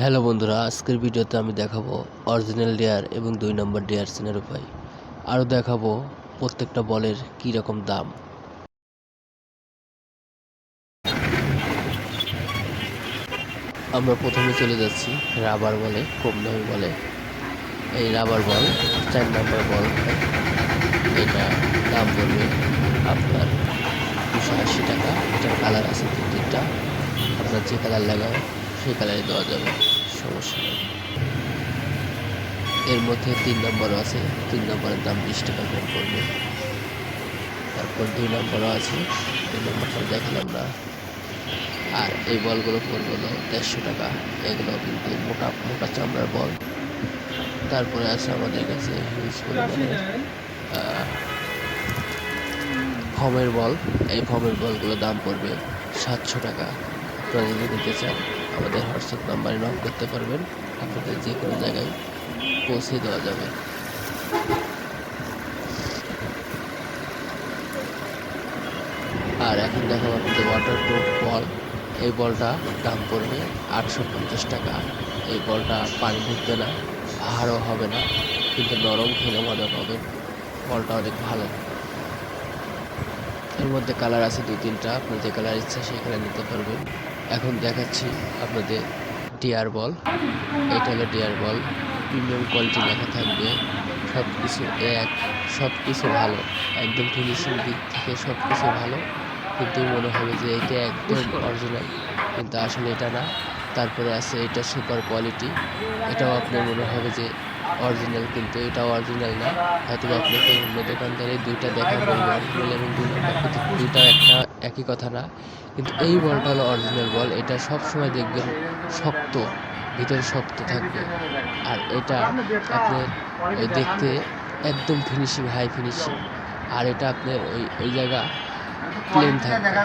Hello বন্ধুরা, আজকের ভিডিওতে আমি দেখাবো অরিজিনাল ডেয়ার এবং দুই নম্বর ডেয়ার চেনার উপায় আরও দেখাবো প্রত্যেকটা বলের কী রকম দাম। আমরা প্রথমে চলে যাচ্ছি রাবার বলে কম দামি বলে। এই রাবার বল, চার নম্বর বল, এটা দাম পড়বে আপনার দুশো আশি টাকা। এটার কালার আছে তিনটা আপনার যে কালার লাগায় সেই কালারে দেওয়া যাবে, সমস্যা নেই। এর মধ্যে তিন নম্বরও আছে, তিন নম্বরের দাম বিশ টাকা কম পড়বে। তারপর দুই নম্বরও আছে দুই নম্বরটা দেখালাম না। আর এই বলগুলো পড়বে হলো দেড়শো টাকা, এগুলো কিন্তু মোটা মোটা চামড়ার বল। তারপরে আছে আমাদের কাছে হিউজ পরিমাণে ফমের বল। এই ফমের বলগুলোর দাম পড়বে সাতশো টাকা। আপনারা নিতে চান, আমাদের হোয়াটসঅ্যাপ নাম্বারে নক করতে পারবেন। আপনাদের যে কোনো জায়গায় পৌঁছে দেওয়া যাবে। আর এখন দেখাবো আপনাদের ওয়াটার প্রুফ বল এই বলটা দাম পড়বে আটশো পঞ্চাশ টাকা। এই বলটা পানি ঢুকবে না, আহারও হবে না, কিন্তু নরম খেলে মজা পাবেন। বলটা অনেক ভালো। এর মধ্যে কালার আছে দুই তিনটা, আপনার যে কালার ইচ্ছা সেই কালার নিতে পারবেন। এখন দেখাচ্ছি আপনাদের ডিয়ার বল এটা হলো ডিয়ার বল প্রিমিয়াম কোয়ালিটি লেখা থাকবে। সব কিছু এক সব কিছু ভালো। একদম ফিনিশিং দিক থেকে সব কিছু ভালো। কিন্তু মনে হবে যে এটা একদম অরিজিনাল কিন্তু আসলে এটা না। তারপরে আছে এটা সুপার কোয়ালিটি এটাও আপনার মনে হবে যে অরিজিনাল কিন্তু এটাও অরিজিনাল না। হয়তো আপনাকে অন্য দোকানদারে দুইটা দেখা বলবে অরিজিনাল এবং দুইটা একটা একই কথা না। কিন্তু এই বলটা হলো অরিজিনাল বল। এটা সব সময় দেখবেন শক্ত, ভিতরে শক্ত থাকবে। আর এটা আপনার ওই দেখতে একদম ফিনিশিং হাই ফিনিশিং আর এটা আপনার ওই ওই জায়গা প্লেন থাকবে।